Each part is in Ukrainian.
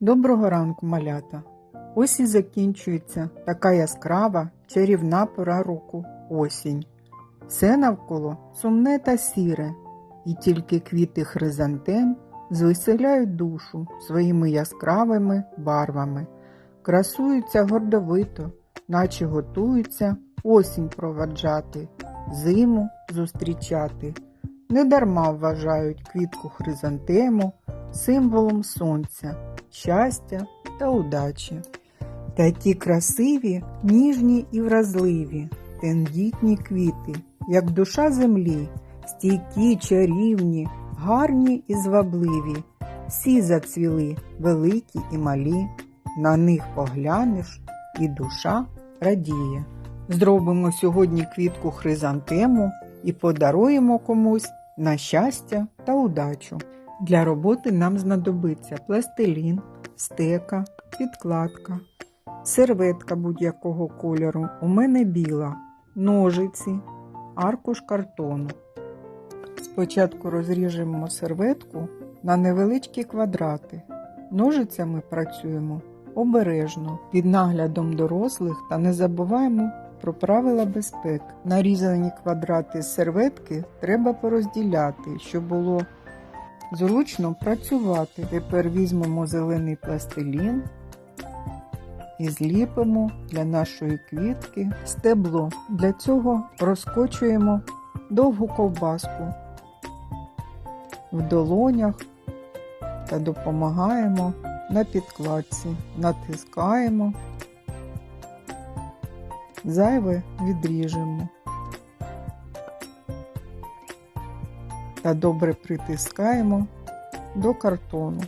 Доброго ранку, малята! Ось і закінчується така яскрава чарівна пора року осінь. Все навколо сумне та сіре, і тільки квіти хризантем звеселяють душу своїми яскравими барвами, красуються гордовито, наче готуються осінь проваджати, зиму зустрічати. Недарма вважають квітку хризантему символом сонця, щастя та удачі. Такі красиві, ніжні і вразливі, тендітні квіти, як душа землі, стійкі, чарівні, гарні і звабливі, всі зацвіли, великі і малі, на них поглянеш, і душа радіє. Зробимо сьогодні квітку хризантему і подаруємо комусь на щастя та удачу. Для роботи нам знадобиться пластилін, стека, підкладка, серветка будь-якого кольору. У мене біла, ножиці, аркуш картону. Спочатку розріжемо серветку на невеличкі квадрати. Ножицями працюємо обережно, під наглядом дорослих та не забуваємо про правила безпеки. Нарізані квадрати серветки треба порозділяти, щоб було зручно працювати. Тепер візьмемо зелений пластилін і зліпимо для нашої квітки стебло. Для цього розкочуємо довгу ковбаску в долонях та допомагаємо на підкладці. Натискаємо, зайве відріжемо. Та добре притискаємо до картону.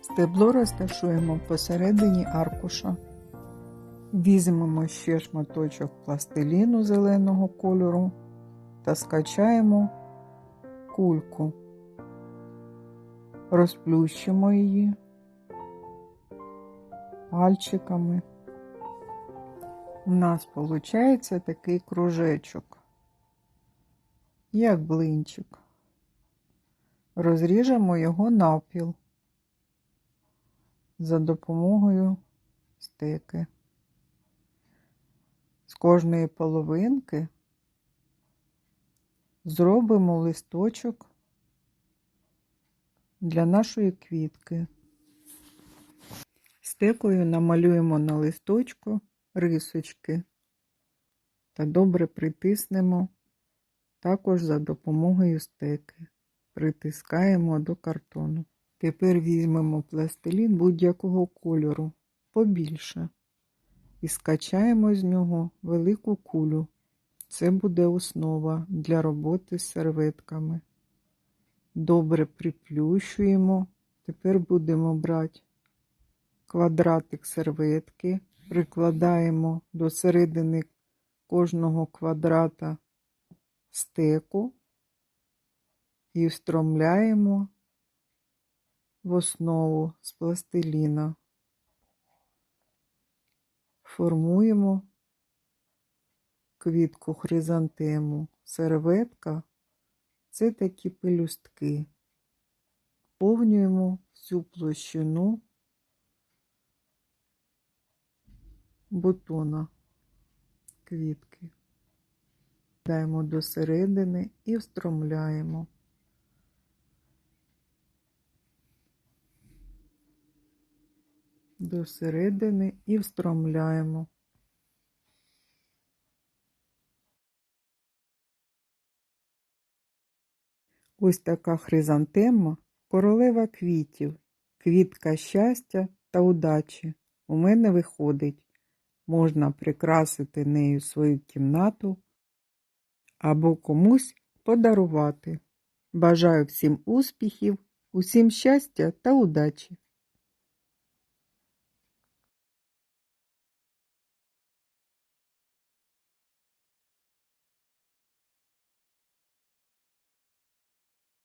Стебло розташуємо посередині аркуша. Візьмемо ще шматочок пластиліну зеленого кольору та скачаємо кульку, розплющимо її пальчиками. У нас виходить такий кружечок як блинчик. Розріжемо його навпіл за допомогою стеки. З кожної половинки зробимо листочок для нашої квітки. Стекою намалюємо на листочку рисочки та добре притиснемо також за допомогою стеки. Притискаємо до картону. Тепер візьмемо пластилін будь-якого кольору побільше і скачаємо з нього велику кулю. Це буде основа для роботи з серветками. Добре приплющуємо. Тепер будемо брати квадратик серветки, прикладаємо до середини кожного квадрата стеку і встромляємо в основу з пластиліна. Формуємо квітку хризантему. Серветка це такі пелюстки. Повнюємо всю площину бутона квітки. Даємо до середини і встромляємо. До середини і встромляємо. Ось така хризантема королева квітів, квітка щастя та удачі. У мене виходить. Можна прикрасити нею свою кімнату або комусь подарувати. Бажаю всім успіхів, усім щастя та удачі!